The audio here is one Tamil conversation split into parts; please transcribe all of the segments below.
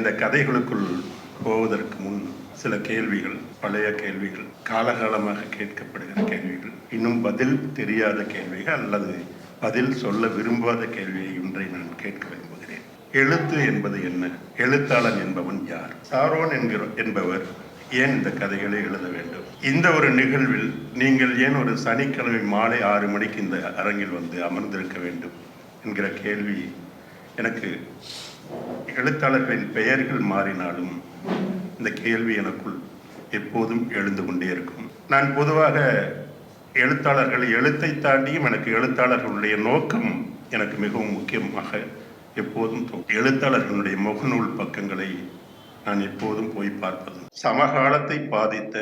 இந்த கதைகளுக்குள் போவதற்கு முன் சில கேள்விகள் பழைய கேள்விகள் காலகாலமாக கேட்கப்படுகிற கேள்விகள் இன்னும் பதில் தெரியாத கேள்விகள் அல்லது பதில் சொல்ல விரும்பாத கேள்வியை ஒன்றை நான் கேட்க விரும்புகிறேன். எழுத்து என்பது என்ன? எழுத்தாளன் என்பவன் யார்? சாரோன் என்கிற என்பவர் ஏன் இந்த கதைகளை எழுத வேண்டும்? இந்த ஒரு நிகழ்வில் நீங்கள் ஏன் ஒரு சனிக்கிழமை மாலை ஆறு மணிக்கு இந்த அரங்கில் வந்து அமர்ந்திருக்க வேண்டும்? என்கிற கேள்வி எனக்கு எழுத்தாளர்களின் பெயர்கள் மாறினாலும் இந்த கேள்வி எனக்குள் எப்போதும் எழுந்து கொண்டே இருக்கும் நான் பொதுவாக எழுத்தாளர்கள் எழுத்தை தாண்டியும் எனக்கு எழுத்தாளர்களுடைய நோக்கம் எனக்கு மிகவும் முக்கியமாக எப்போதும் தோன்றும். எழுத்தாளர்களுடைய முகநூல் பக்கங்களை நான் எப்போதும் போய் பார்ப்பது சமகாலத்தை பாதித்த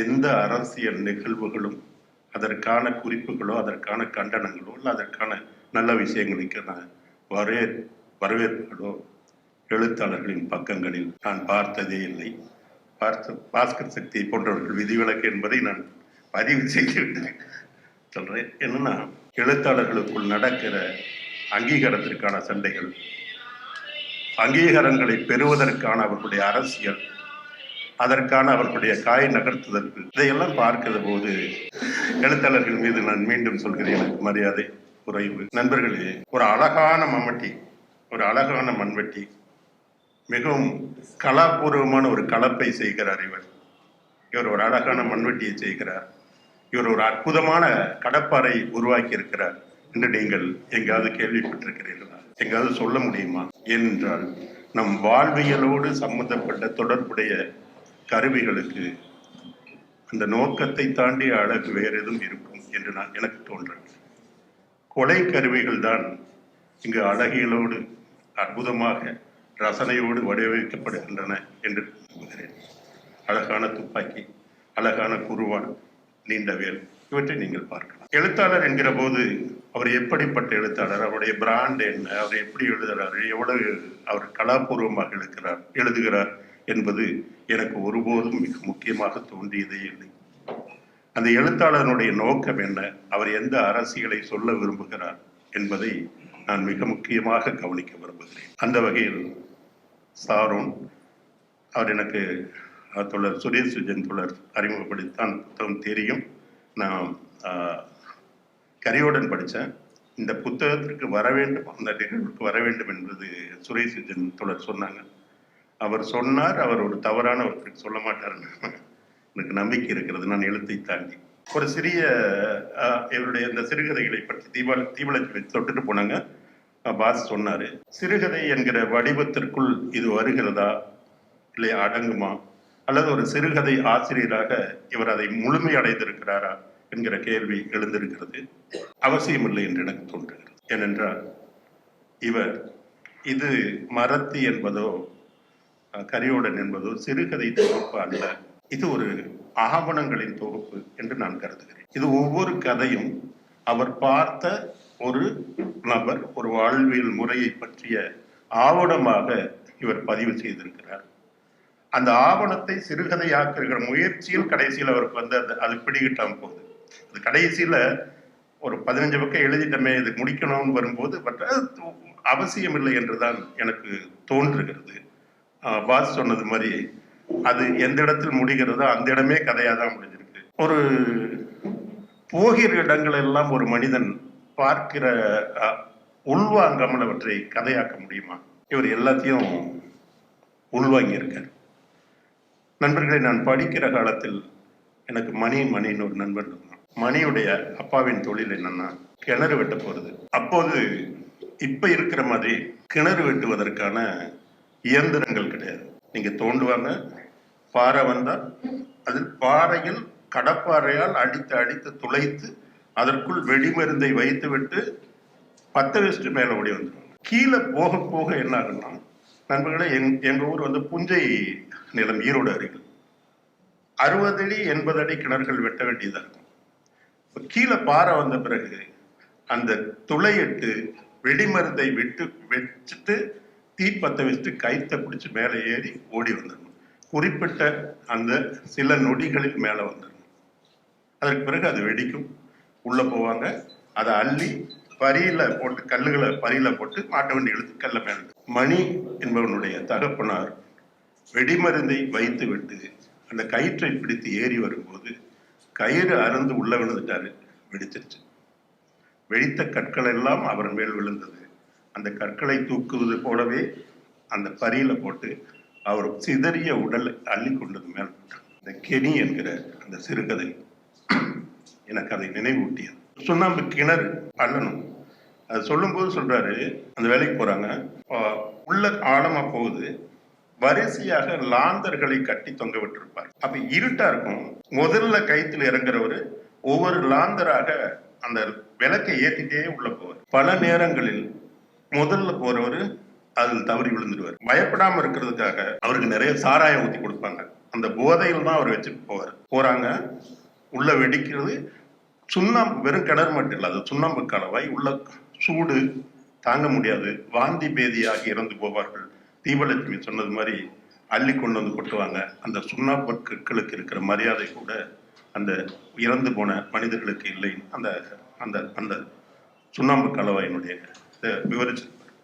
எந்த அரசியல் நிகழ்வுகளும் அதற்கான குறிப்புகளோ அதற்கான கண்டனங்களோ இல்லை அதற்கான நல்ல விஷயங்களுக்கு நான் வரே வரவேற்புகளோ எழுத்தாளர்களின் பக்கங்களில் நான் பார்த்ததே இல்லை. பார்த்த பாஸ்கர் சக்தி போன்றவர்கள் விதிவிலக்கு என்பதை நான் பதிவு செய்துவிட்டேன். சொல்றேன் என்னன்னா எழுத்தாளர்களுக்குள் நடக்கிற அங்கீகாரத்திற்கான சண்டைகள் அங்கீகாரங்களை பெறுவதற்கான அவர்களுடைய அரசியல் அதற்கான அவர்களுடைய காய் நகர்த்துதற்கு இதையெல்லாம் பார்க்கிற போது எழுத்தாளர்கள் மீது நான் மீண்டும் சொல்கிறேன் எனக்கு மரியாதை குறைவு. நண்பர்களே ஒரு அழகான மம்மட்டி ஒரு அழகான மண்வெட்டி. மிகவும் கலாபூர்வமான ஒரு கலப்பை செய்கிறார் இவர். இவர் ஒரு அழகான மண்வெட்டியை செய்கிறார். இவர் ஒரு அற்புதமான கடப்பாறை உருவாக்கி இருக்கிறார் என்று நீங்கள் எங்காவது கேள்விப்பட்டிருக்கிறீர்களா? எங்காவது சொல்ல முடியுமா? ஏனென்றால் நம் வாழ்வியலோடு சம்பந்தப்பட்ட தொடர்புடைய கருவிகளுக்கு அந்த நோக்கத்தை தாண்டி அழகு வேறு எதுவும் இருக்கும் என்று நான் எனக்கு தோன்றேன் கொலை கருவிகள் தான் இங்கு அழகியலோடு அற்புதமாக ரசனையோடு வடிவமைக்கப்படுகின்றன என்று நம்புகிறேன். அழகான துப்பாக்கி அழகான குருவான் நீண்ட வேல் இவற்றை நீங்கள் பார்க்கலாம். எழுத்தாளர் என்கிற போது அவர் எப்படிப்பட்ட எழுத்தாளர் அவருடைய பிராண்ட் என்ன அவர் எப்படி எழுதுகிறார் எவ்வளவு அவர் கலாபூர்வமாக எழுக்கிறார் எழுதுகிறார் என்பது எனக்கு ஒருபோதும் மிக முக்கியமாக தோன்றியதே இல்லை. அந்த எழுத்தாளருடைய நோக்கம் என்ன அவர் எந்த அரசியலை சொல்ல விரும்புகிறார் என்பதை நான் மிக முக்கியமாக கவனிக்க விரும்புகிறேன். அந்த வகையில் சாரோன் அவர் எனக்கு தொடர் சுரேஷ் விஜயன் தொடர் அறிமுகப்படுத்தான் புத்தகம் தெரியும். நான் ஆஹ், கரியோடன் படித்தேன். இந்த புத்தகத்திற்கு வர வேண்டும் அந்த நிகழ்வுக்கு வர வேண்டும் என்பது சுரேஷ் சுஜன் தொடர் சொன்னாங்க. அவர் சொன்னார் அவர் ஒரு தவறான ஒருத்தருக்கு சொல்ல மாட்டாருன்னு. எனக்கு நம்பிக்கை இருக்கிறது நான் எழுத்தை தாண்டி. ஒரு சிறிய இவருடைய இந்த சிறுகதைகளை பற்றி தீபாவளி தீபாவளி தொட்டுட்டு போனாங்க. அப்பாஸ் சொன்னாரு. சிறுகதை என்கிற வடிவத்திற்குள் இது வருகிறதா? இல்லை அடங்குமா? அல்லது ஒரு சிறுகதை ஆசிரியராக இவர் அதை முழுமை அடைந்திருக்கிறாரா என்கிற கேள்வி எழுந்திருக்கிறது. அவசியமில்லை என்று எனக்கு தோன்றுகிறது. ஏனென்றால் இவர் இது மரத்தி என்பதோ கரியோடன் என்பதோ சிறுகதை தொகுப்பு அல்ல. இது ஒரு ஆவணங்களின் தொகுப்பு என்று நான் கருதுகிறேன். இது ஒவ்வொரு கதையும் அவர் பார்த்த ஒரு நபர் ஒரு வாழ்வியல் முறையை பற்றிய ஆவணமாக இவர் பதிவு செய்திருக்கிறார். அந்த ஆவணத்தை சிறுகதையாக்குகிற முயற்சியில் கடைசியில் அவருக்கு வந்து அது அது பிடிகிட்டாம போகுது. அது கடைசியில் ஒரு பதினஞ்சு பக்கம் எழுதிட்டமே இது முடிக்கணும்னு வரும்போது பட் அவசியம் இல்லை என்றுதான் எனக்கு தோன்றுகிறது. பாஸ் சொன்னது மாதிரி அது எந்த இடத்தில் முடிகிறதோ அந்த இடமே கதையாக தான் முடிஞ்சிருக்கு. ஒரு போகிற இடங்கள் எல்லாம் ஒரு மனிதன் பார்க்கிற உள்வாங்காமல் அவற்றை கதையாக்க முடியுமா? இவர் எல்லாத்தையும் உள்வாங்கியிருக்கார். நண்பர்களை நான் படிக்கிற காலத்தில் எனக்கு மணி மணின்னு ஒரு நண்பர் இருந்தான். மணியுடைய அப்பாவின் தொழில் என்னன்னா கிணறு வெட்ட போறது. அப்போது இப்ப இருக்கிற மாதிரி கிணறு வெட்டுவதற்கான இயந்திரங்கள் கிடையாது. நீங்க தோண்டுவாங்க பாறை வந்தால் அதில் பாறையில் கடப்பாறையால் அடித்து அடித்து துளைத்து அதற்குள் வெடிமருந்தை வைத்துவிட்டு பத்த வச்சுட்டு மேல ஓடி வந்துடுவாங்க கீழே போக போக என்ன ஆகுன்னா நண்பர்களே எங் எங்க ஊர் வந்து புஞ்சை நிலம் ஈரோடு அருகில். அறுபது அடி எண்பது அடி கிணறுகள் வெட்ட வேண்டியதாக இருக்கும். இப்போ கீழே பாறை வந்த பிறகு அந்த துளையிட்டு வெடிமருந்தை விட்டு வச்சுட்டு தீ பத்த வச்சுட்டு கைத்தை பிடிச்சி மேலே ஏறி ஓடி வந்துடணும் குறிப்பிட்ட அந்த சில நொடிகளில் மேலே வந்துடணும் அதற்கு பிறகு அது வெடிக்கும். உள்ள போவாங்க. அதை அள்ளி பரியில போட்டு கல்லுகளை பரியில போட்டு மாட்ட வண்டி இழுத்து கல்ல மேல மணி என்பவனுடைய தகப்பனார் வெடிமருந்தை வைத்து விட்டு அந்த கயிற்றை பிடித்து ஏறி வரும்போது கயிறு அறந்து உள்ள விழுந்துட்டாரு வெடிச்சிருச்சு. வெடித்த கற்கள் எல்லாம் அவர் மேல் விழுந்தது. அந்த கற்களை தூக்குவது போலவே அந்த பரியில போட்டு அவர் சிதறிய உடலை அள்ளி கொண்டது மேல். இந்த கெனி என்கிற அந்த சிறுகதை எனக்கு அதை நினைவூட்டியது. சுண்ணாம்பு கிணறு பண்ணணும் அது சொல்லும்போது சொல்றாரு அந்த வேலைக்கு போறாங்க. உள்ள ஆழமா போகுது. வரிசையாக லாந்தர்களை கட்டி தொங்க விட்டிருப்பார். அப்ப இருட்டா இருக்கும். முதல்ல கயித்துல இறங்குறவரு ஒவ்வொரு லாந்தராக அந்த விளக்கை ஏத்திட்டே உள்ள போவார். பல நேரங்களில் முதல்ல போறவர் அதில் தவறி விழுந்துடுவார். பயப்படாம இருக்கிறதுக்காக அவருக்கு நிறைய சாராயம் ஊத்தி கொடுப்பாங்க. அந்த போதையில் தான் அவர் வச்சுட்டு போவார். போறாங்க. உள்ள வெடிக்கிறது. சுண்ணாம்பு வெறும் கிணறு மட்டும் இல்லை அது சுண்ணாம்பு கலவாய் உள்ள சூடு தாங்க முடியாது. வாந்தி பேதியாகி இறந்து போவார்கள். தீபலட்சுமி சொன்னது மாதிரி அள்ளி கொண்டு வந்து கொட்டுவாங்க. அந்த சுண்ணாம்பு கற்களுக்கு இருக்கிற மரியாதை கூட அந்த இறந்து போன மனிதர்களுக்கு இல்லை. அந்த அந்த அந்த சுண்ணாம்பு கலவாயினுடைய விவரிச்சிருப்பார்.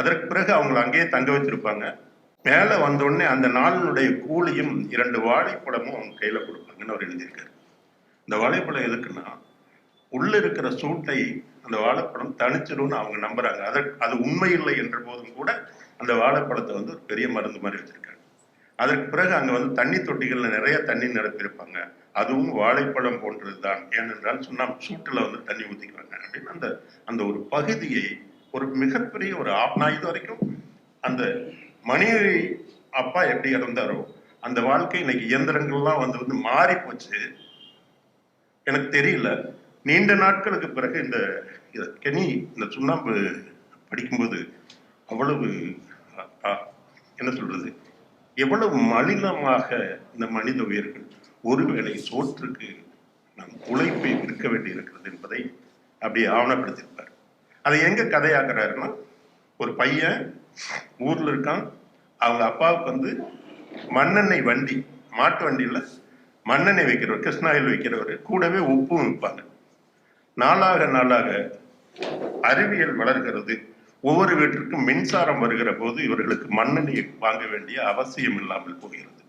அதற்கு பிறகு அவங்களை அங்கேயே தங்க வச்சிருப்பாங்க மேலே வந்தோடனே அந்த நாளினுடைய கூலியும் இரண்டு வாழைப்படமும் அவங்க கையில் கொடுப்பாங்கன்னு அவர் எழுதியிருக்காரு. இந்த வாழைப்பழம் எதுக்குன்னா உள்ள இருக்கிற சூட்டை அந்த வாழைப்பழம் தணிச்சிடும்னு அவங்க நம்புறாங்க. அதற்கு அது உண்மை இல்லை என்ற போதும் கூட அந்த வாழைப்பழத்தை வந்து ஒரு பெரிய மருந்து மாதிரி வச்சிருக்காங்க. அதற்கு பிறகு அங்க வந்து தண்ணி தொட்டிகள்ல நிறைய தண்ணி நிரப்பியிருப்பாங்க. அதுவும் வாழைப்பழம் போன்றது தான் ஏனென்றால் சுண்ணாம்பு சூட்டுல வந்து தண்ணி ஊத்திக்கிறாங்க அப்படின்னு அந்த அந்த ஒரு பகுதியை ஒரு மிகப்பெரிய ஒரு ஆப் நான் இது வரைக்கும் அந்த மணி அப்பா எப்படி இறந்தாரோ அந்த வாழ்க்கை இன்னைக்கு இயந்திரங்கள்லாம் வந்து வந்து மாறி போச்சு எனக்கு தெரியல. நீண்ட நாட்களுக்கு பிறகு இந்த இத- கெனி இந்த சுண்ணாம்பு படிக்கும்போது அவ்வளவு என்ன சொல்றது? எவ்வளவு மலினமாக இந்த மனித உயிர்கள் ஒருவேளை சோற்றுக்கு நம் உழைப்பை விற்க வேண்டி இருக்கிறது என்பதை அப்படியே ஆவணப்படுத்தியிருப்பார். அதை எங்க கதையாக்குறாருன்னா ஒரு பையன் ஊர்ல இருக்கான். அவங்க அப்பாவுக்கு வந்து மண்ணெண்ணெய் வண்டி மாட்டு வண்டியில் மண்ணெண்ணெய் வைக்கிறவர் கிருஷ்ணாயில் வைக்கிறவர் கூடவே உப்பும் விற்பாங்க நாளாக நாளாக அறிவியல் வளர்கிறது. ஒவ்வொரு வீட்டிற்கும் மின்சாரம் வருகிற போது இவர்களுக்கு மண்ணெண்ணெய் வாங்க வேண்டிய அவசியம் இல்லாமல் போகிறது.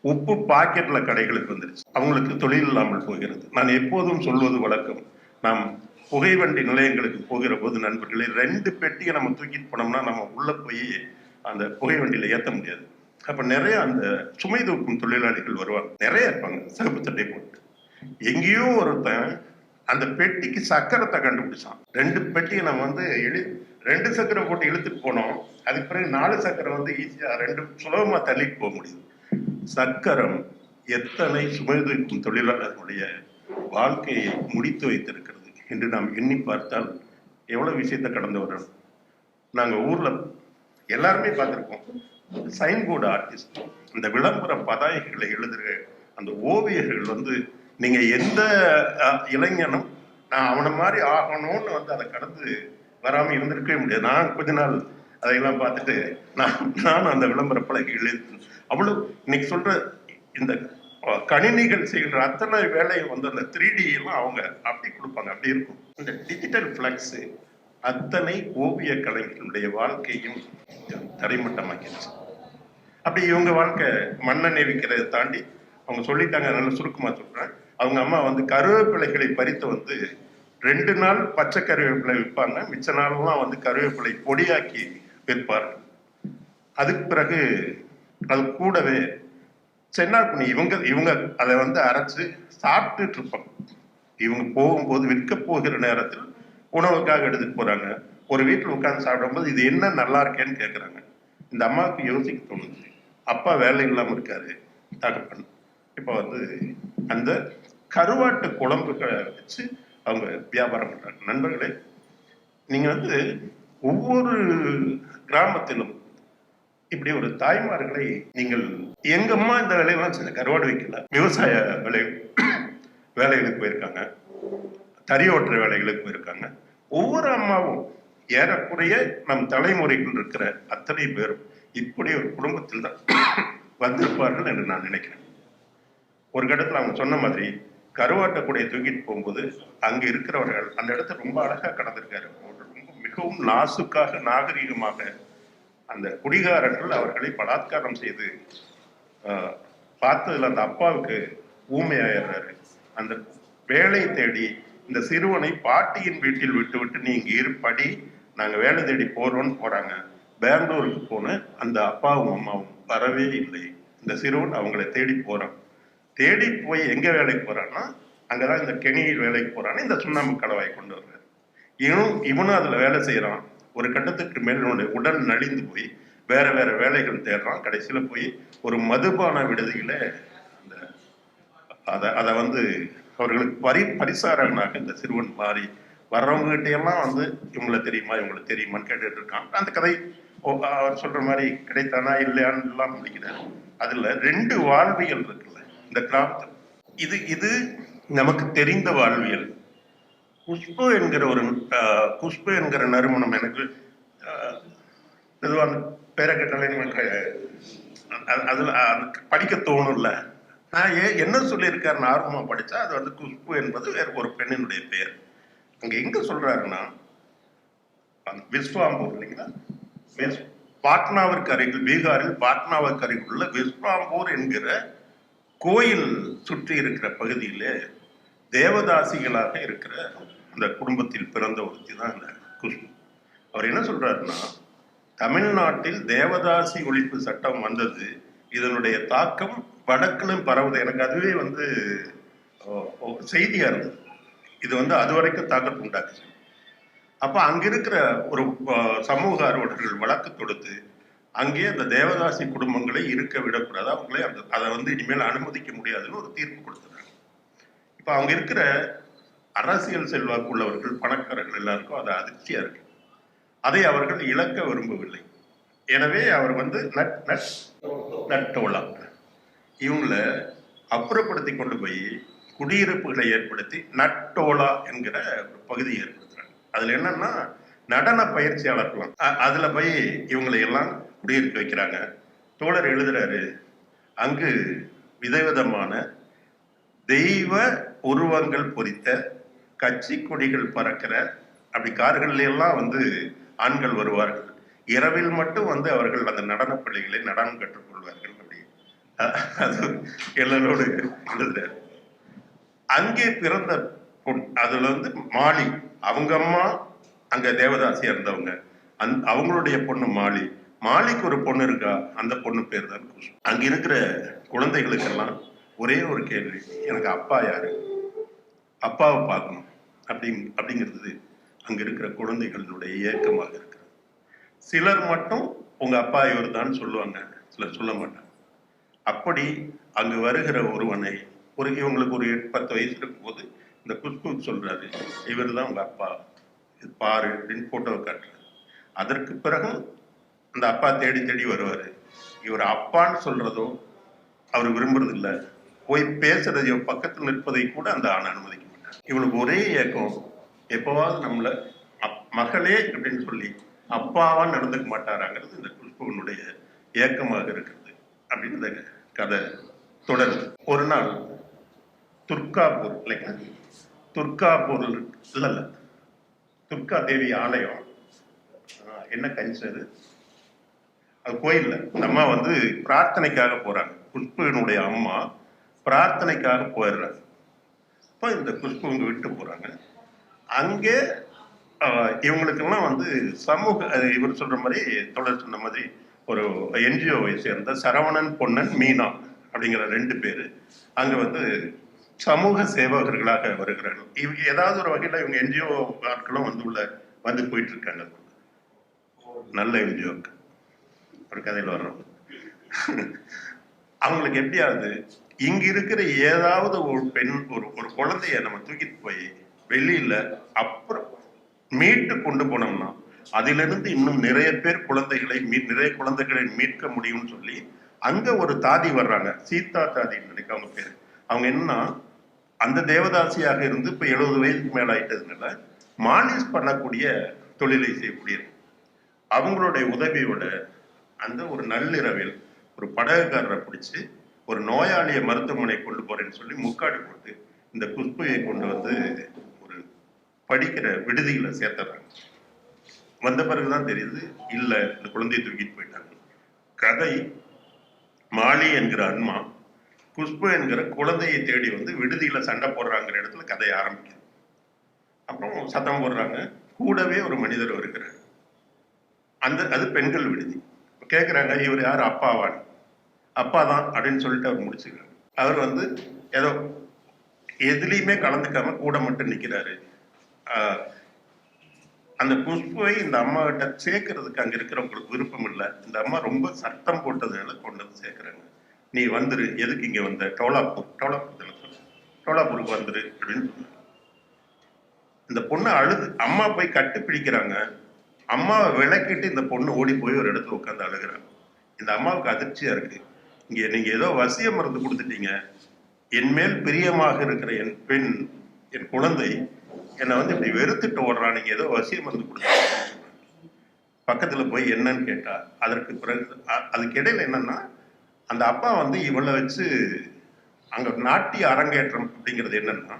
உப்பு பாக்கெட்ல கடைகளுக்கு வந்துருச்சு. அவங்களுக்கு தொழில் இல்லாமல் போகிறது. நான் எப்போதும் சொல்வது வழக்கம் நாம் புகைவண்டி நிலையங்களுக்கு போகிற போது நண்பர்களே ரெண்டு பெட்டியை நம்ம தூக்கிட்டு போனோம்னா நம்ம உள்ள போய் அந்த புகைவண்டியில ஏற்ற முடியாது. அப்ப நிறைய அந்த சுமை தூக்கும் தொழிலாளிகள் வருவாங்க. நிறைய இருப்பாங்க. சிவப்பு சட்டை போட்டு. எங்கேயோ ஒருத்தன் அந்த பெட்டிக்கு சக்கரத்தை கண்டுபிடிச்சான். ரெண்டு பெட்டியை நம்ம வந்து இழு ரெண்டு சக்கரம் போட்டு இழுத்துட்டு போனோம். அதுக்கு பிறகு நாலு சக்கரம் வந்து ஈஸியா ரெண்டு சுலபமா தள்ளிட்டு போக முடியுது. சக்கரம் எத்தனை சுமை தூக்கும் தொழிலாளர்களுடைய வாழ்க்கையை முடித்து வைத்திருக்கிறது என்று நாம் எண்ணி பார்த்தால் எவ்வளவு விஷயத்தை கடந்து வர்றோம் நாங்க ஊர்ல எல்லாருமே பார்த்துருக்கோம். சைன் போர்டு ஆர்டிஸ்ட் இந்த விளம்பர பதாகைகளை எழுதுகிற அந்த ஓவியர்கள் வந்து நீங்க எந்த இளைஞனும் நான் அவனை மாதிரி ஆகணும்னு வந்து அதை கடந்து வராம இருந்திருக்கவே முடியாது. நான் கொஞ்ச நாள் அதையெல்லாம் பார்த்துட்டு நான் நான் அந்த விளம்பர பலகை எழுதி அவ்வளவு இன்னைக்கு சொல்ற இந்த கணினிகள் செய்கிற அத்தனை வேலையை வந்து அந்த த்ரீ டி எல்லாம் அவங்க அப்படி கொடுப்பாங்க. அப்படி இருக்கும். இந்த டிஜிட்டல் ஃபிளக்ஸ் அத்தனை ஓவிய கலைஞர்களுடைய வாழ்க்கையும் தரைமட்டமாக்கிடுச்சு. அப்படி இவங்க வாழ்க்கை மண்ணெண்ணெய் விற்கிறதை தாண்டி அவங்க சொல்லிட்டாங்க நல்ல சுருக்கமாக சொல்கிறேன் அவங்க அம்மா வந்து கருவேப்பிலைகளை பறித்து வந்து ரெண்டு நாள் பச்சை கருவேப்பிலை விற்பாங்க. மிச்ச நாளெல்லாம் வந்து கருவேப்பிலை பொடியாக்கி விற்பார்கள் அதுக்கு பிறகு அது கூடவே சென்னாக்குனி இவங்க இவங்க அதை வந்து அரைச்சு சாப்பிட்டுட்டு இருப்பாங்க. இவங்க போகும்போது விற்க போகிற நேரத்தில் உணவுக்காக எடுத்துட்டு போறாங்க. ஒரு வீட்டில் உட்காந்து சாப்பிடும்போது இது என்ன நல்லா இருக்கேன்னு கேட்குறாங்க இந்த அம்மாவுக்கு யோசிக்க தோணுது. அப்பா வேலை இல்லாமல் இருக்காரு. தகப்பன். இப்போ வந்து அந்த கருவாட்டு குழம்புகளை வச்சு அவங்க வியாபாரம் பண்றாங்க. நண்பர்களே நீங்க வந்து ஒவ்வொரு கிராமத்திலும் இப்படி ஒரு தாய்மார்களை நீங்கள் எங்கம்மா இந்த வேலையெல்லாம் செஞ்ச கருவாடு வைக்கல. விவசாய வேலை வேலைகளுக்கு போயிருக்காங்க. தறி ஓட்டுற வேலைகளுக்கு போயிருக்காங்க ஒவ்வொரு அம்மாவும் ஏறக்குறைய நம் தலைமுறைகள் இருக்கிற அத்தனை பேரும் இப்படி ஒரு குடும்பத்தில் தான் வந்திருப்பார்கள் என்று நான் நினைக்கிறேன். ஒரு கட்டத்தில் அவங்க சொன்ன மாதிரி கருவாட்டக்கூடிய கூடைய தூக்கிட்டு போகும்போது அங்க இருக்கிறவர்கள் அந்த இடத்த ரொம்ப அழகா கடந்திருக்காரு. ரொம்ப மிகவும் நாசுக்காக நாகரிகமாக அந்த குடிகாரர்கள் அவர்களை பலாத்காரம் செய்து பார்த்ததில் பார்த்ததுல அந்த அப்பாவுக்கு ஊமையாயிடுறாரு. அந்த வேலை தேடி இந்த சிறுவனை பாட்டியின் வீட்டில் விட்டுவிட்டு நீ இங்கே இருப்படி நாங்கள் வேலை தேடி போறோம்னு போறாங்க. பெங்களூருக்கு போன அந்த அப்பாவும் அம்மாவும் வரவே இல்லை. இந்த சிறுவன் அவங்களை தேடி போறான். தேடி போய் எங்க வேலைக்கு போறான்னா அங்கதான் இந்த கெணியில் வேலைக்கு போறான்னு இந்த சுண்ணாம்பு கலவாய் கொண்டு வர்றாரு. இவனும் இவனும் அதுல வேலை செய்யறான். ஒரு கட்டத்துக்கு மேல் இவனுடைய உடல் நலிந்து போய் வேற வேற வேலைகள் தேடுறான். கடைசியில போய் ஒரு மதுபான விடுதியில அந்த அதை அதை வந்து அவர்களுக்கு பரி பரிசாரகனாக இந்த சிறுவன் மாறி வர்றவங்ககிட்ட எல்லாம் வந்து இவங்களை தெரியுமா இவங்களுக்கு தெரியுமான்னு கேட்டுட்டு இருக்கான் அந்த கதை அவர் சொல்ற மாதிரி கிடைத்தானா இல்லையான்னு எல்லாம் முடிக்கிறார் அதுல ரெண்டு வாழ்வியல் இருக்குல்ல இந்த கிராமத்தில். இது இது நமக்கு தெரிந்த வாழ்வியல். குஷ்பு என்கிற ஒரு குஷ்பு என்கிற நறுமணம் எனக்கு ஆஹ், அந்த பேரை கேட்டாலே அது- அதுல அதுக்கு படிக்க தோணும்ல. நான் ஏ என்ன சொல்லியிருக்காருன்னு ஆர்வமாக படித்தா அது வந்து குஷ்பு என்பது வேறு ஒரு பெண்ணினுடைய பெயர். அங்கே எங்கே சொல்கிறாருன்னா அந்த விஸ்வாம்பூர் இல்லைங்களா? விஸ்- பாட்னாவிற்கு அருகில் பீகாரில் பாட்னாவிற்கு அருகில் உள்ள விஸ்வாம்பூர் என்கிற கோயில் சுற்றி இருக்கிற பகுதியிலே தேவதாசிகளாக இருக்கிற அந்த குடும்பத்தில் பிறந்த ஒருத்தி தான் அந்த குஷ்பு. அவர் என்ன சொல்கிறாருன்னா தமிழ்நாட்டில் தேவதாசி ஒழிப்பு சட்டம் வந்தது இதனுடைய தாக்கம் வடக்கிலும் பரவுது. எனக்கு அதுவே வந்து செய்தியாக செய்தியா இருந்தது. இது வந்து அது வரைக்கும் தாக்கத்தை உண்டாக்குச்சு. அப்ப அங்க இருக்கிற ஒரு சமூக ஆர்வலர்கள் வழக்கு தொடுத்து அங்கே அந்த தேவதாசி குடும்பங்களை இருக்க விடக்கூடாது. அவங்களே அந்த அதை வந்து இனிமேல் அனுமதிக்க முடியாதுன்னு ஒரு தீர்ப்பு கொடுத்துறாங்க இப்ப அவங்க இருக்கிற அரசியல் செல்வாக்கு உள்ளவர்கள் பணக்காரர்கள் எல்லாருக்கும் அது அதிர்ச்சியா இருக்கு. அதை அவர்கள் இழக்க விரும்பவில்லை. எனவே அவர் வந்து நட் நட் நட்டோலா. இவங்கள அப்புறப்படுத்தி கொண்டு போய் குடியிருப்புகளை ஏற்படுத்தி நட்டோலா என்கிற ஒரு பகுதியை ஏற்படுத்துறாங்க. அதுல என்னன்னா நடன பயிற்சியாளர்களாம் அதுல போய் இவங்களை எல்லாம் குடியிருக்க வைக்கிறாங்க. தோழர் எழுதுறாரு அங்கு விதவிதமான தெய்வ உருவங்கள் பொறித்த கட்சி கொடிகள் பறக்கிற அப்படி கார்கள்ல எல்லாம் வந்து ஆண்கள் வருவார்கள். இரவில் மட்டும் வந்து அவர்கள் அந்த நடன பள்ளிகளை நடனம் கற்றுக்கொள்வார்கள் அப்படி. அது எல்லோடு எழுதுறாரு அங்கே பிறந்த பொன் அதுல வந்து மாலி அவங்க அம்மா அங்க தேவதாசியா இருந்தவங்க. அந் அவங்களுடைய பொண்ணு மாலி. மாலிக்கு ஒரு பொண்ணு இருக்கா? அந்த பொண்ணு பேர் தான் குஷ்பு அங்க இருக்கிற குழந்தைகளுக்கெல்லாம் ஒரே ஒரு கேள்வி எனக்கு அப்பா யாரு? அப்பாவை பார்க்கணும். அப்படி அப்படிங்கிறது அங்க இருக்கிற குழந்தைகளுடைய ஏக்கமாக இருக்கு. சிலர் மட்டும் உங்க அப்பா இவர் தான் சொல்லுவாங்க. சிலர் சொல்ல மாட்டாங்க. அப்படி அங்கு வருகிற ஒருவனை ஒரு இவங்களுக்கு ஒரு எட்டு, பத்து வயசு இருக்கும்போது இந்த குஸ்கு சொல்றாரு இவர் தான் உங்க அப்பா. இது பாரு அப்படின்னு போட்டோவை காட்டுறாரு. அதற்கு பிறகு அந்த அப்பா தேடி தேடி வருவார். இவர் அப்பான்னு சொல்றதோ அவர் விரும்புறது இல்லை போய் பேசுறதையோ பக்கத்தில் நிற்பதை கூட அந்த ஆண் அனுமதிக்க மாட்டார். இவளுக்கு ஒரே ஏக்கம் எப்பவாவது நம்மளை அப்- மகளே அப்படின்னு சொல்லி அப்பாவா நடந்துக்க மாட்டாராங்கிறது இந்த குஷ்புவனுடைய ஏக்கமாக இருக்கிறது அப்படின்னு இந்த கதை தொடருது. ஒரு நாள் துர்காபூர் இல்லைங்களா துர்காபூர் இல்ல துர்கா தேவி ஆலயம். ஆஹ், என்ன கஞ்சி அது? அது கோயில்ல. இந்த அம்மா வந்து பிரார்த்தனைக்காக போறாங்க. குஷ்புவினுடைய அம்மா பிரார்த்தனைக்காக போயிடுறாங்க. இப்போ இந்த குஷ்புவங்க விட்டு போறாங்க. அங்கே இவங்களுக்கெல்லாம் வந்து சமூக இவர் சொல்ற மாதிரி தொடர் சொன்ன மாதிரி ஒரு என்ஜிஓவை சேர்ந்த சரவணன் பொன்னன் மீனா அப்படிங்கிற ரெண்டு பேர் அங்கே வந்து சமூக சேவகர்களாக வருகிறார்கள் இவங்க ஏதாவது ஒரு வகையில் இவங்க என்ஜிஓ ஆட்களும் வந்து உள்ள வந்து போயிட்டு இருக்காங்க நல்ல என்ஜிஓக்கு ஒரு கதையில் வர்றோம். அவங்களுக்கு எப்படியாவது இங்க இருக்கிற ஏதாவது ஒரு பெண் ஒரு ஒரு குழந்தைய நம்ம தூக்கிட்டு போய் வெளியில அப்புறம் மீட்டு கொண்டு போனோம்னா அதிலிருந்து இன்னும் நிறைய பேர் குழந்தைகளை மீ நிறைய குழந்தைகளை மீட்க முடியும்னு சொல்லி அங்க ஒரு தாதி வர்றாங்க. சீதா தாதின்னு நினைக்க அவங்க பேரு. அவங்க என்னன்னா அந்த தேவதாசியாக இருந்து இப்ப எழுபது வயதுக்கு மேல ஆயிட்டதுனால மாலிஷ் பண்ணக்கூடிய தொழிலை செய்யக்கூடிய அவங்களுடைய உதவியோட அந்த ஒரு நள்ளிரவில் ஒரு படகுக்காரரை பிடிச்சி ஒரு நோயாளியை மருத்துவமனை கொண்டு போறேன்னு சொல்லி முக்காடு போட்டு இந்த குஷ்புவை கொண்டு வந்து படிக்கிற விடுதியில சேர்த்துறாங்க. வந்த பிறகுதான் தெரியுது இல்ல இந்த குழந்தையை தூக்கிட்டு போயிட்டாங்க. கதை மாலி என்கிற அன்மா குஷ்பு என்கிற குழந்தையை தேடி வந்து விடுதியில சண்டை போடுறாங்கிற இடத்துல கதை ஆரம்பிக்குது. அப்புறம் சத்தம் போடுறாங்க கூடவே ஒரு மனிதர் வருகிறார். அந்த அது பெண்கள் விடுதி. கேட்குறாங்க இவர் யார்? அப்பாவான் அப்பா தான் அப்படின்னு சொல்லிட்டு அவர் முடிச்சுக்கிறார். அவர் வந்து ஏதோ எதுலேயுமே கலந்துக்காம கூட மட்டும் நிற்கிறாரு அந்த குஷ்புவை இந்த அம்மா கிட்ட சேர்க்கறதுக்கு அங்க இருக்கிறவங்களுக்கு விருப்பம் இல்லை. இந்த அம்மா ரொம்ப சத்தம் போட்டதுனால கொண்டு வந்து சேர்க்கிறாங்க. நீ வந்துரு எதுக்கு இங்க வந்த? டோலாப்பூர் டோலாப்பூர் டோலாப்பூருக்கு வந்துரு அப்படின்னு சொன்னாங்க. இந்த பொண்ணு அழுது அம்மா போய் கட்டு பிடிக்கிறாங்க. அம்மாவை விளக்கிட்டு இந்த பொண்ணு ஓடி போய் ஒரு இடத்துல உட்காந்து அழுகிறாங்க. இந்த அம்மாவுக்கு அதிர்ச்சியா இருக்கு. இங்க நீங்க ஏதோ வசிய மருந்து கொடுத்துட்டீங்க. என் மேல் பிரியமாக இருக்கிற என் பெண் என் குழந்தை என்னை வந்து இப்படி வெறுத்துட்டு ஓடுறான் நீங்க ஏதோ வசிய மருந்து கொடுத்தீங்க பக்கத்தில் போய் என்னன்னு கேட்டா அதற்கு பிறகு அதுக்கிடையில் என்னன்னா அந்த அப்பா வந்து இவளை வச்சு அங்கே நாட்டிய அரங்கேற்றம் அப்படிங்கிறது என்னன்னா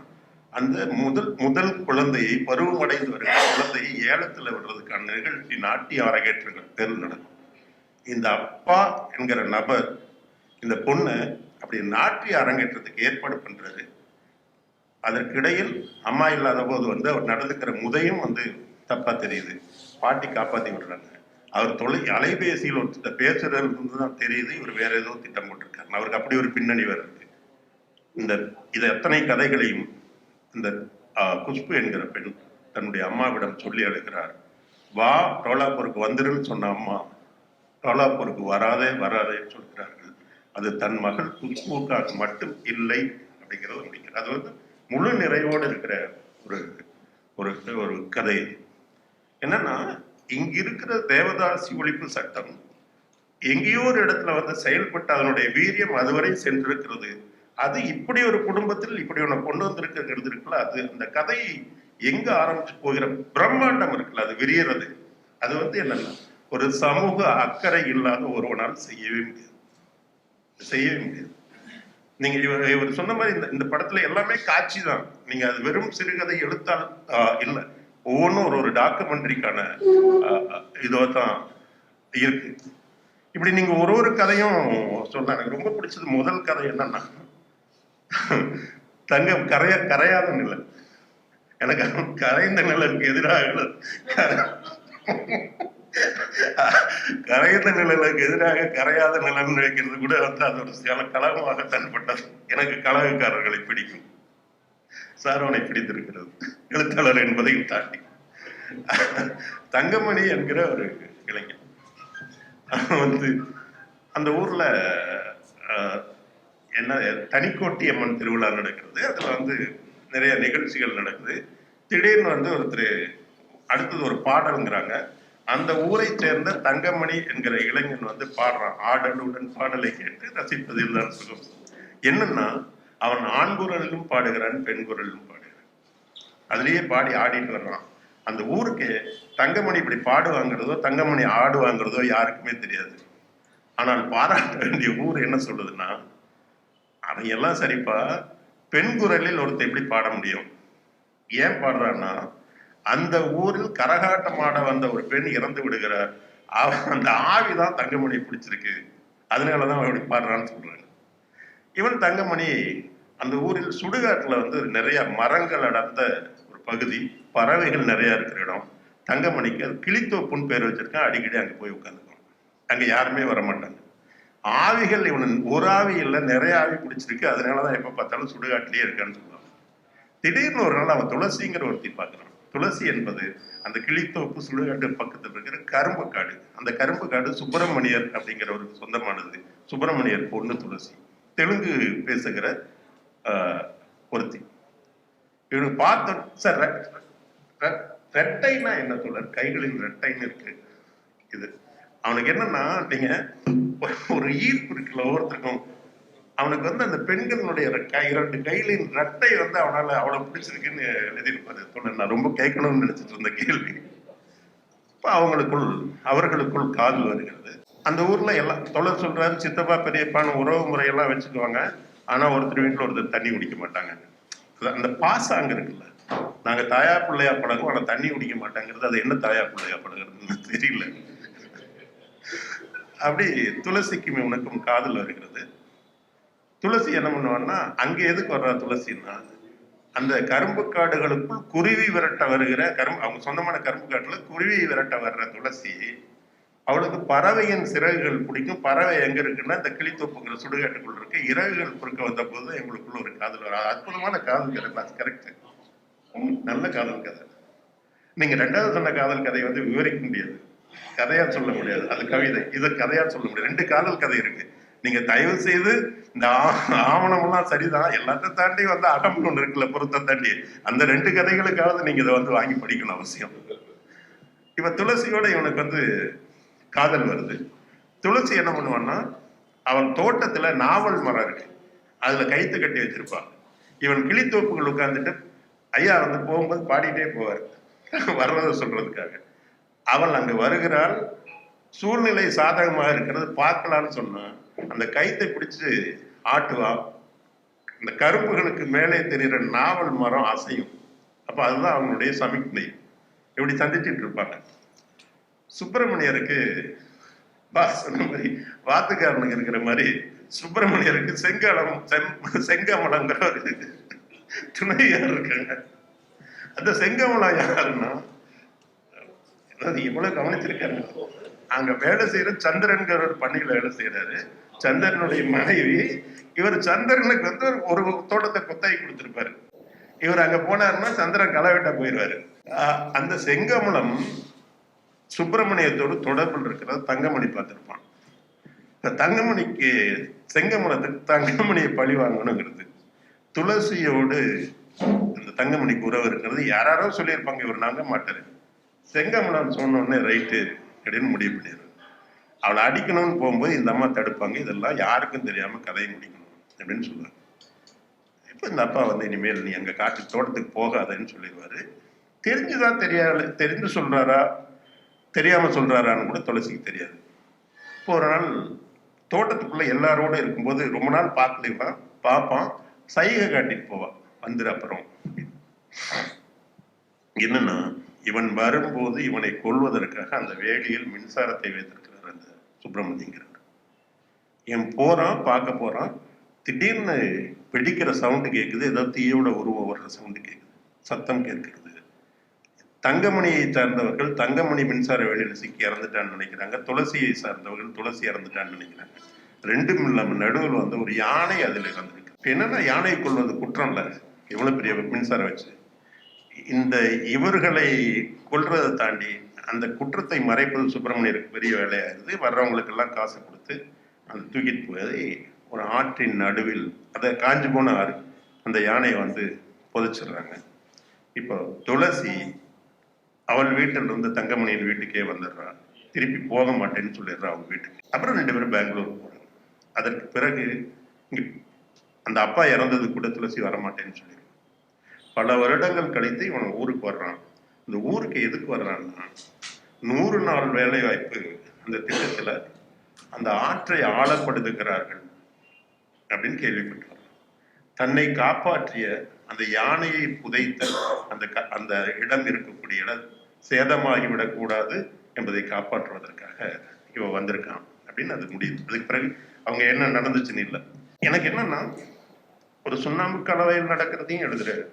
அந்த முதல் முதல் குழந்தையை பருவமடைந்து வருகிற குழந்தையை ஏலத்தில் விடுறதுக்கான நிகழ்ச்சி நாட்டிய அரங்கேற்றங்கள் பேர் நடக்கும். இந்த அப்பா என்கிற நபர் இந்த பொண்ணை அப்படி நாட்டிய அரங்கேற்றத்துக்கு ஏற்பாடு பண்ணுறாரு அதற்கிடையில் அம்மா இல்லாத போது வந்து அவர் நடந்துக்கிற முதையும் வந்து தப்பா தெரியுது. பாட்டி காப்பாத்தி விடுறாங்க. அவர் தொலை அலைபேசியில் ஒருத்த பேசுறது தான் தெரியுது இவர் வேற ஏதோ திட்டம் போட்டிருக்காரு. அவருக்கு அப்படி ஒரு பின்னணி வருது இந்த இது எத்தனை கதைகளையும் இந்த குஷ்பு என்கிற பெண் தன்னுடைய அம்மாவிடம் சொல்லி அழுகிறார். வா டோலாப்பூருக்கு வந்துருன்னு சொன்ன அம்மா டோலாப்பூருக்கு வராதே வராதேன்னு சொல்கிறார்கள். அது தன் மகள் குஷ்புக்காக மட்டும் இல்லை அப்படிங்கிறது அப்படிங்கிறது அது வந்து முழு நிறைவோடு இருக்கிற ஒரு ஒரு ஒரு கதை இது. என்னன்னா இங்க இருக்கிற தேவதாசி ஒழிப்பு சட்டம் எங்கேயோ ஒரு இடத்துல வந்து செயல்பட்டு அதனுடைய வீரியம் அதுவரை சென்றிருக்கிறது. அது இப்படி ஒரு குடும்பத்தில் இப்படி ஒன்று கொண்டு வந்திருக்கிறது இருக்குல்ல அது அந்த கதை எங்க ஆரம்பிச்சு போகிற பிரம்மாண்டம் இருக்குல்ல அது விரியறது. அது வந்து என்னன்னா ஒரு சமூக அக்கறை இல்லாத ஒருவனால் செய்யவே முடியாது. செய்யவே முடியாது. நீங்க இவர் இவர் சொன்ன மாதிரி இந்த இந்த படத்துல எல்லாமே காட்சி தான் நீங்க அது வெறும் சிறுகதை எழுத்தால் ஆஹ், இல்ல. ஒவ்வொன்றும் ஒரு ஒரு டாக்குமெண்ட்ரிக்கான இதோ தான் இருக்கு. இப்படி நீங்க ஒரு ஒரு கதையும் சொல்ல எனக்கு ரொம்ப பிடிச்சது முதல் கதை என்னன்னா தங்கம் கரைய கரையாத நிலை எனக்கு கரைந்த நிலைக்கு எதிராக கரைந்த நிழலுக்கு எதிராக கரையாத நிலம் வைக்கிறது கூட வந்து அது ஒரு சில கழகமாக தன்பட்டது எனக்கு கலகக்காரர்களை பிடிக்கும். சாரோனை பிடித்திருக்கிறது. எழுத்தாளர் என்பதையும் தாண்டி. தங்கமணி என்கிற ஒரு இளைஞன். வந்து அந்த ஊர்ல என்ன தனிக்கோட்டி அம்மன் திருவிழா நடக்கிறது. அதுல வந்து நிறைய நிகழ்ச்சிகள் நடக்குது. திடீர்னு வந்து ஒருத்தர் அடுத்தது ஒரு பாடலுங்கிறாங்க. அந்த ஊரை சேர்ந்த தங்கமணி என்கிற இளைஞன் வந்து பாடுறான். ஆடலுடன் பாடலை கேட்டு ரசிப்பதில் தான் சுகம். என்னன்னா அவன் ஆண் குரலிலும் பாடுகிறான் பெண் குரலிலும் பாடுகிறான். அதுலயே பாடி ஆடிட்டு வர்றான். அந்த ஊருக்கு தங்கமணி இப்படி பாடுவாங்கிறதோ தங்கமணி ஆடுவாங்கிறதோ யாருக்குமே தெரியாது. ஆனால் பாராட்ட வேண்டிய ஊர் என்ன சொல்லுதுன்னா அதையெல்லாம் சரிப்பா பெண் குரலில் ஒருத்தர் எப்படி பாட முடியும்? ஏன் பாடுறான்னா அந்த ஊரில் கரகாட்டம் ஆட வந்த ஒரு பெண் இறந்து விடுகிறார். அவ- அந்த ஆவிதான் தங்கமணி பிடிச்சிருக்கு. அதனாலதான் அவன் இப்படி பாடுறான்னு சொல்றாங்க. இவன் தங்கமணி அந்த ஊரில் சுடுகாட்டில் வந்து நிறைய மரங்கள் அடர்ந்த ஒரு பகுதி பறவைகள் நிறைய இருக்கிற இடம். தங்கமணிக்கு அது கிளித்தோப்புன்னு பேர் வச்சிருக்கான். அடிக்கடி அங்கே போய் உட்காந்துக்கணும் அங்கே யாருமே வர மாட்டாங்க ஆவிகள் இவன் ஒரு ஆவி இல்லை நிறைய ஆவி பிடிச்சிருக்கு. அதனாலதான் எப்போ பார்த்தாலும் சுடுகாட்டிலேயே இருக்கான்னு சொல்லுவாங்க. திடீர்னு ஒரு நாள் அவன் துளசிங்கிற ஒருத்தி பார்க்கறான். துளசி என்பது அந்த கிளித்தோப்பு சுடுகாட்டு பக்கத்தில் இருக்கிற கரும்பு காடு. அந்த கரும்பு காடு சுப்பிரமணியர் அப்படிங்கிற ஒரு சொந்தமானது. சுப்பிரமணியர் பொண்ணு துளசி. தெலுங்கு பேசுகிற ஆஹ், ஒருத்தி. இவனு பார்த்த சார் ரெட்டைனா என்ன சொல்ற கைகளில் ரெட்டைன்னு இருக்கு. இது. அவனுக்கு என்னன்னா நீங்க ஒரு- ஒரு ஈர்ப்பு இருக்குல்ல ஒவ்வொருத்தருக்கும். அவனுக்கு வந்து அந்த பெண்களுடைய இரண்டு கைகளின் ரட்டை வந்து அவனால அவளை பிடிச்சிருக்குன்னு எழுதியிருப்பாரு. தோழர் நான் ரொம்ப கேட்கணும்னு நினைச்சிட்டு இருந்த கேள்வி. இப்போ அவங்களுக்குள் அவர்களுக்குள் காதல் வருகிறது. அந்த ஊர்ல எல்லாம் தொடர் சொல்றாரு சித்தப்பா பெரியப்பான்னு உறவு முறையெல்லாம் வச்சுக்குவாங்க. ஆனா ஒருத்தர் வீட்டுல ஒருத்தர் தண்ணி குடிக்க மாட்டாங்க. அந்த அந்த பாசாங்க இருக்குல்ல. நாங்க தாயா பிள்ளையா பழகும் ஆனா தண்ணி குடிக்க மாட்டாங்கிறது அது என்ன தாயா பிள்ளையா பழகுறதுன்னு தெரியல. அப்படி துளசிக்கும் இவனுக்கும் காதல் வருகிறது. துளசி என்ன பண்ணுவான்னா அங்கே எதுக்கு வர்றா துளசின்னா அந்த கரும்பு காடுகளுக்குள் குருவி விரட்ட வருகிற கரும்பு அவங்க சொந்தமான கரும்பு காட்டுல குருவி விரட்ட வர்ற துளசி அவளுக்கு பறவையின் சிறகுகள் பிடிக்கும். பறவை எங்க இருக்குன்னா இந்த கிளித்தோப்புங்கிற சுடுகாட்டுக்குள் இருக்கு இறகுகள் குறுக்க வந்த போது எங்களுக்குள்ள ஒரு காதல் வரும். அற்புதமான காதல் கதை அது கரெக்ட் நல்ல காதல் கதை. நீங்க ரெண்டாவது சொன்ன காதல் கதையை வந்து விவரிக்க முடியாது. கதையா சொல்ல முடியாது. அது கவிதை. இதை கதையா சொல்ல முடியாது. ரெண்டு காதல் கதை இருக்கு. நீங்க தயவு செய்து இந்த ஆவணமெல்லாம் சரிதான். எல்லாத்தையும் தாண்டி வந்து அடம்பு ஒண்ணு இருக்குல்ல பொருத்த தாண்டி. அந்த ரெண்டு கதைகளுக்காவது நீங்க இதை வந்து வாங்கி படிக்கணும் அவசியம். இப்ப துளசியோட இவனுக்கு வந்து காதல் வருது. துளசி என்ன பண்ணுவான்னா அவன் தோட்டத்துல நாவல் மரம் இருக்கு. அதுல கைத்து கட்டி வச்சிருப்பான். இவன் கிளித்தோப்புகள் உட்கார்ந்துட்டு ஐயா வந்து போகும்போது பாடிட்டே போவார். வர்றதை சொல்றதுக்காக. அவள் அங்கு வருகிறாள். சூழ்நிலை சாதகமாக இருக்கிறது. பார்க்கலான்னு சொன்னான். அந்த கைத்தை பிடிச்சு ஆட்டுவா. இந்த கரும்புகளுக்கு மேலே தெரிகிற நாவல் மரம் அசையும். அப்ப அதுதான் அவங்களுடைய சமிக்ஞை. இப்படி சந்திச்சுட்டு இருப்பாங்க. சுப்பிரமணியருக்கு பாஸ் சொன்ன மாதிரி வாத்துக்காரனுக்கு இருக்கிற மாதிரி சுப்பிரமணியருக்கு செங்கலம் செம்- செங்கமலங்கிற ஒரு துணையார் இருக்காங்க. அந்த செங்கமலம் யாருன்னா இவ்வளவு கவனிச்சிருக்காங்க? அங்க வேலை செய்யற சந்திரன்கிற ஒரு பணியில வேலை செய்யறாரு சந்திரனுடைய மனைவி இவர் சந்திரனுக்கு வந்து ஒரு தோட்டத்தை கொத்தாய் கொடுத்துருப்பாரு. இவர் அங்க போனாருன்னா சந்திரன் களை வெட்ட போயிடுவாரு ஆஹ் அந்த செங்கமலம் சுப்பிரமணியத்தோடு தொடர்பில் இருக்கிறத தங்கமணி பார்த்திருப்பான். இப்ப தங்கமணிக்கு செங்கமலத்துக்கு தங்கமணியை பழி வாங்கணுங்கிறது. துளசியோடு இந்த தங்கமணிக்கு உறவு இருக்கிறது. யாராரோ சொல்லியிருப்பாங்க இவர் நாங்க மாட்டாரு. செங்கமலம் சொன்னோடனே ரைட்டு அப்படின்னு முடிவு பண்ணிடுறாரு அவளை அடிக்கணும்னு போகும்போது இந்த அம்மா தடுப்பாங்க இதெல்லாம் யாருக்கும் தெரியாமல் கதையை முடிக்கணும் அப்படின்னு சொல்லுவாங்க இப்போ இந்த அப்பா வந்து இனிமேல் நீ எங்கள் காட்டு தோட்டத்துக்கு போகாதன்னு சொல்லிடுவாரு. தெரிஞ்சுதான் தெரியாது தெரிஞ்சு சொல்கிறாரா தெரியாமல் சொல்றாரான்னு கூட துளசிக்கு தெரியாது. இப்போ ஒரு நாள் தோட்டத்துக்குள்ளே எல்லாரோடு இருக்கும்போது ரொம்ப நாள் பார்க்கலைவா பார்ப்பான் சைகை காட்டிட்டு போவான் வந்துரு அப்புறம் என்னன்னா இவன் வரும்போது இவனை கொல்வதற்காக அந்த வேலியில் மின்சாரத்தை வைத்திருக்கிறார் அந்த சுப்பிரமணியங்கிறார் இவன் போறான் பார்க்க போறான். திடீர்னு வெடிக்கிற சவுண்டு கேட்குது ஏதோ தீயோட உருவம் வர்ற சவுண்டு கேட்குது சத்தம் கேட்கிறது. தங்கமணியை சார்ந்தவர்கள் தங்கமணி மின்சார வேலையில் சிக்கி இறந்துட்டான்னு நினைக்கிறாங்க. துளசியை சார்ந்தவர்கள் துளசி இறந்துட்டான்னு நினைக்கிறாங்க. ரெண்டும் இல்லாம நடுவில் வந்து ஒரு யானை அதில் இறந்துருக்கு. என்னன்னா யானையை கொள்வது குற்றம் இல்லை. எவ்வளவு பெரிய மின்சாரம் வச்சு. இந்த இவர்களை கொள்றதை தாண்டி அந்த குற்றத்தை மறைப்பது சுப்பிரமணியருக்கு பெரிய வேலையாயிருது வர்றவங்களுக்கெல்லாம் காசு கொடுத்து அந்த தூக்கிட்டு போய் ஒரு ஆற்றின் நடுவில் அதை காஞ்சு போன ஆறு அந்த யானையை வந்து புதைச்சிடுறாங்க. இப்போ துளசி அவள் வீட்டில் இருந்து தங்கமணியின் வீட்டுக்கே வந்துடுறா. திருப்பி போக மாட்டேன்னு சொல்லிடுறா அவங்க வீட்டுக்கு. அப்புறம் ரெண்டு பேரும் பெங்களூர் போகிறாங்க அதற்கு பிறகு இங்கே அந்த அப்பா இறந்தது கூட துளசி வரமாட்டேன்னு சொல்லிடுறேன் பல வருடங்கள் கழித்து இவன் ஊருக்கு வர்றான். இந்த ஊருக்கு எதுக்கு வர்றான்னா நூறு நாள் வேலை வாய்ப்பு அந்த திட்டத்துல அந்த ஆற்றை ஆழப்படுத்துகிறார்கள் அப்படின்னு கேள்விப்பட்டார் தன்னை காப்பாற்றிய அந்த யானையை புதைத்த அந்த க- அந்த இடம் இருக்கக்கூடிய இடம் சேதமாகிவிடக்கூடாது என்பதை காப்பாற்றுவதற்காக இவன் வந்திருக்கான் அப்படின்னு அது முடியுது. அதுக்கு பிறகு அவங்க என்ன நடந்துச்சுன்னு இல்லை. எனக்கு என்னன்னா ஒரு சுண்ணாம்பு கலவையில் நடக்கிறதையும் எழுதுறாரு.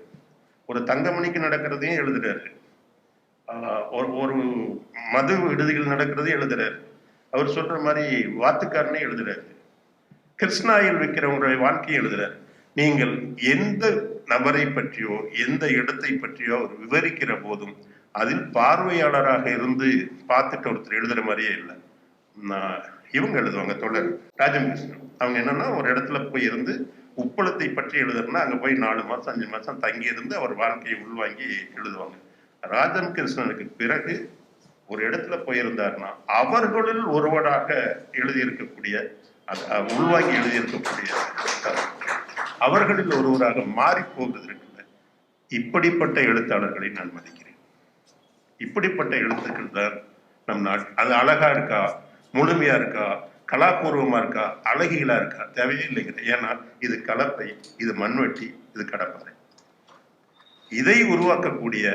ஒரு தங்கமணிக்கு நடக்கிறதையும் எழுதுறாரு. ஆஹ் ஒரு ஒரு மது விடுதிகள் நடக்கிறதையும் எழுதுறாரு. அவர் சொல்ற மாதிரி வாத்துக்காரனே எழுதுறாரு. கிருஷ்ணாயில் விற்கிறவங்களுடைய வாழ்க்கையை எழுதுறாரு. நீங்கள் எந்த நபரை பற்றியோ எந்த இடத்தை பற்றியோ அவர் விவரிக்கிற போதும் அதில் பார்வையாளராக இருந்து பார்த்துட்டு ஒருத்தர் எழுதுற மாதிரியே இல்லை. நான் இவங்க எழுதுவாங்க தொடர். ராஜம் கிருஷ்ணன். அவங்க என்னன்னா ஒரு இடத்துல போய் இருந்து உப்பளத்தை பற்றி எழுதுறதுனா அங்கே போய் நாலு மாதம் அஞ்சு மாதம் தங்கியிருந்து அவர் வாழ்க்கையை உள்வாங்கி எழுதுவாங்க. ராஜன் கிருஷ்ணனுக்கு பிறகு ஒரு இடத்துல போயிருந்தாருன்னா அவர்களுள் ஒருவராக எழுதியிருக்கக்கூடிய அது உள்வாங்கி எழுதியிருக்கக்கூடிய அவர்களில் ஒருவராக மாறி போகிறது இருக்குல்ல இப்படிப்பட்ட எழுத்தாளர்களை நான் மதிக்கிறேன். இப்படிப்பட்ட எழுத்துக்கள் தான் நம் நாட் அது அழகா இருக்கா? முழுமையா இருக்கா? கலாபூர்வமா இருக்கா? அழகிகளா இருக்கா? தேவையே இல்லைங்க ஏன்னா இது கலப்பை இது மண்வெட்டி இது கடப்பாறை. இதை உருவாக்கக்கூடிய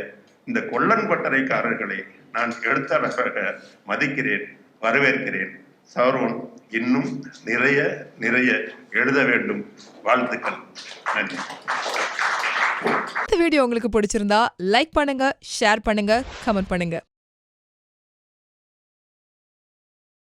இந்த கொல்லன் பட்டறைக்காரர்களை நான் எழுத்தாளராக மதிக்கிறேன் வரவேற்கிறேன். சௌரவன் இன்னும் நிறைய நிறைய எழுத வேண்டும். வாழ்த்துக்கள். நன்றி. இந்த வீடியோ உங்களுக்கு பிடிச்சிருந்தா லைக் பண்ணுங்க ஷேர் பண்ணுங்க கமெண்ட் பண்ணுங்க.